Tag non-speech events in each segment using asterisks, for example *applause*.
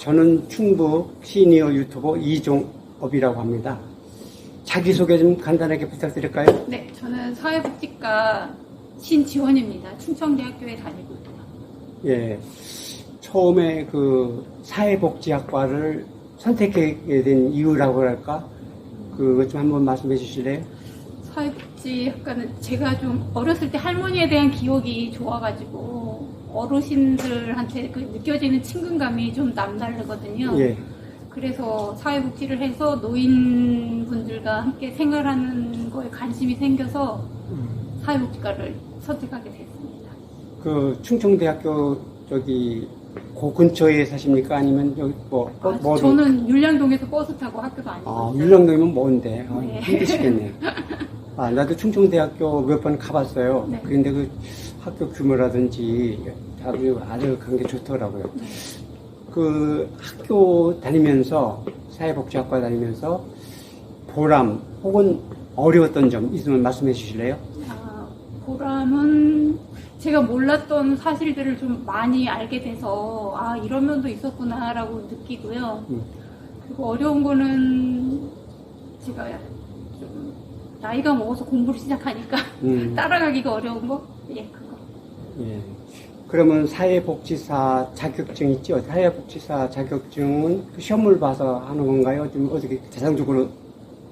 저는 충북 시니어 유튜버 이종업이라고 합니다. 자기소개 좀 간단하게 부탁드릴까요? 네, 저는 사회복지과 신지원입니다. 충청대학교에 다니고 있고요. 예. 처음에 그 사회복지학과를 선택하게 된 이유라고 할까? 그것 좀 한번 말씀해 주실래요? 사회복지학과는 제가 좀 어렸을 때 할머니에 대한 기억이 좋아가지고 어르신들한테 그 느껴지는 친근감이 좀 남다르거든요. 예. 그래서 사회복지를 해서 노인분들과 함께 생활하는 거에 관심이 생겨서 사회복지과를 선택하게 됐습니다. 그 충청대학교 저기 그 근처에 사십니까? 아니면 여기 뭐, 아, 뭐 저는 율량동에서 버스 타고 학교 다니고 아. 율량동이면 먼데 아, 네. 힘드시겠네. *laughs* 아, 나도 충청대학교 몇 번 가봤어요. 네. 그런데 그 학교 규모라든지 아주 아주 그런 게 좋더라고요. 네. 그 학교 다니면서 사회복지학과 다니면서 보람 혹은 어려웠던 점 있으면 말씀해 주실래요? 아, 보람은 제가 몰랐던 사실들을 좀 많이 알게 돼서 아 이런 면도 있었구나라고 느끼고요. 음. 그리고 어려운 거는 제가 좀 나이가 먹어서 공부를 시작하니까 음, *laughs* 따라가기가 어려운 거? 예, 그거. 예. 그러면 사회복지사 자격증 있죠? 사회복지사 자격증은 그 시험을 봐서 하는 건가요? 좀 어떻게 대상적으로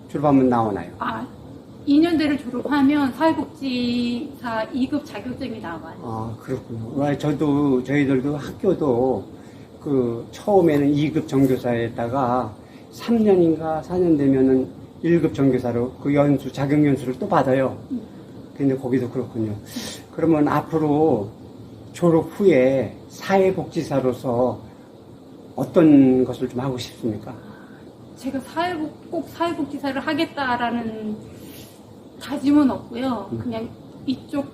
졸업하면 나오나요? 아, 2년대를 졸업하면 사회복지사 2급 자격증이 나와요. 아, 그렇군요. 와, 저도, 저희들도 학교도 그 처음에는 2급 정교사에다가 3년인가 4년 되면은 1급 정교사로 그 연수, 자격 연수를 또 받아요. 음. 근데 거기도 그렇군요. 그러면 앞으로 졸업 후에 사회복지사로서 어떤 것을 좀 하고 싶습니까? 제가 사회복, 꼭 사회복지사를 하겠다라는 다짐은 없고요. 음. 그냥 이쪽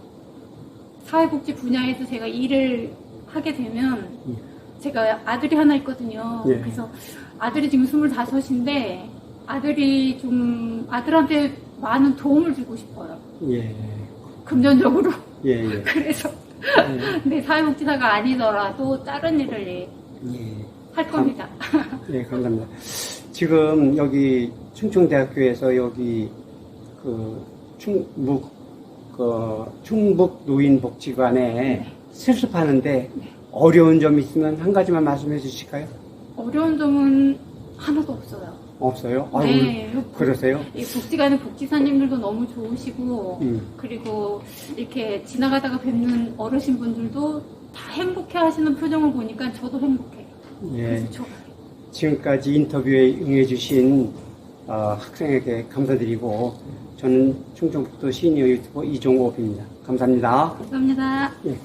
사회복지 분야에서 제가 일을 하게 되면 음. 제가 아들이 하나 있거든요. 예. 그래서 아들이 지금 25인데 아들이 좀 아들한테 많은 도움을 주고 싶어요. 예, 금전적으로. 예, 예. *laughs* 그래서 예, 내 사회복지사가 아니더라도 다른 일을 예, 예. 할 겁니다. 예, 감사합니다. 지금 여기 충청대학교에서 여기 그 충북 그 충북 노인복지관에 실습하는데 어려운 점 있으면 한 가지만 말씀해 주실까요? 어려운 점은 하나도 없어요. 없어요? 아유, 네. 그러세요? 이 복지관의 복지사님들도 너무 좋으시고 음. 그리고 이렇게 지나가다가 뵙는 어르신 분들도 다 행복해 하시는 표정을 보니까 저도 행복해요. 예. 그래서 저 지금까지 인터뷰에 응해주신 어, 학생에게 감사드리고 저는 충청북도 시니어 유튜버 이종호입니다. 감사합니다. 감사합니다. 예.